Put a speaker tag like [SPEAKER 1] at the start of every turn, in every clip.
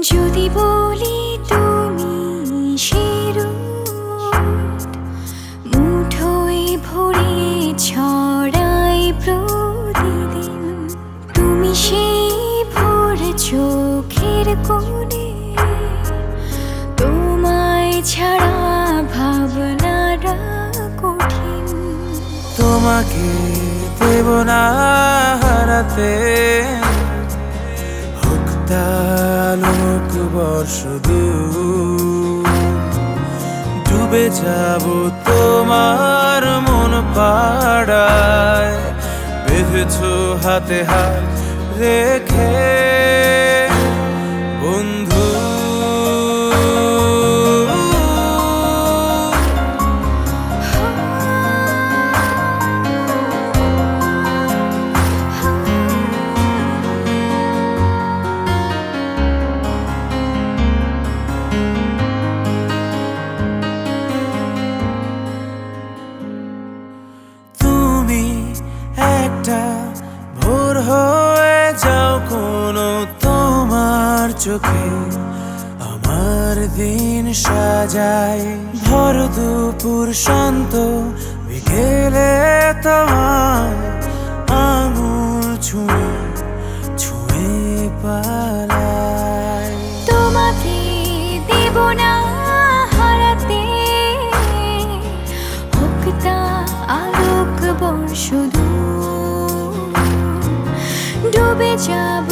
[SPEAKER 1] বলি তুমি শিরোট মুঠোয় ভরে ছড়াই প্রতিদিন। তুমি সেই ভোর চোখের কোণে, তোমায় ছাড়া ভাবনারা কঠিন।
[SPEAKER 2] তোমাকে দেব না হারাতে। বর্ষ। ডুবে যাব তোমার মন পাড়ায় বেঁধেছ হাতে হাত রেখে একটা ভোর হয়ে যাও কোনো তোমার চোখে আমার দিন সাজায়, ভর দুপুর শান্ত, বিকেলে তোমার আঙুল ছুঁয়ে ছুঁয়ে পালায়
[SPEAKER 1] তোমাকে দেব না হারাতে। ডুবে যাব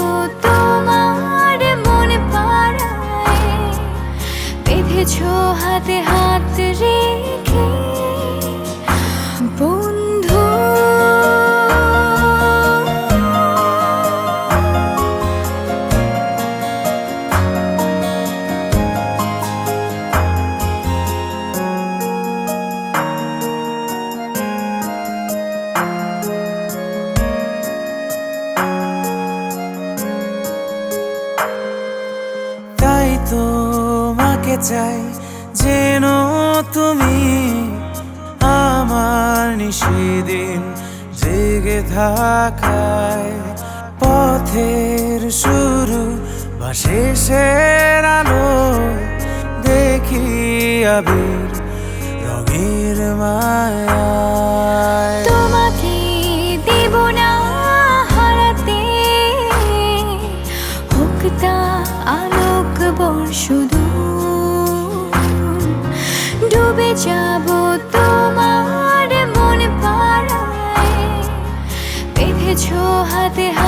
[SPEAKER 2] তোমাকে চাই, যেন তুমি আমার নিষেদিন জেগে থাকায়। পথের শুরু বা শেষের আলো দেখি আবির।
[SPEAKER 1] কবে যাব? তোমার মনে পাড়ায় বেঁধেছ হাতে হাতে